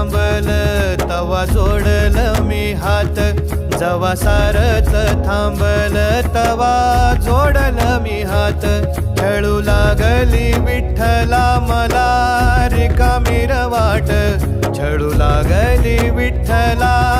थांबल तवा जोडल मी हात. जवा सारत थांबल तवा जोडल मी हात. खेळू लागली विठ्ठला मला रिकामीर वाट. छळू लागली विठ्ठला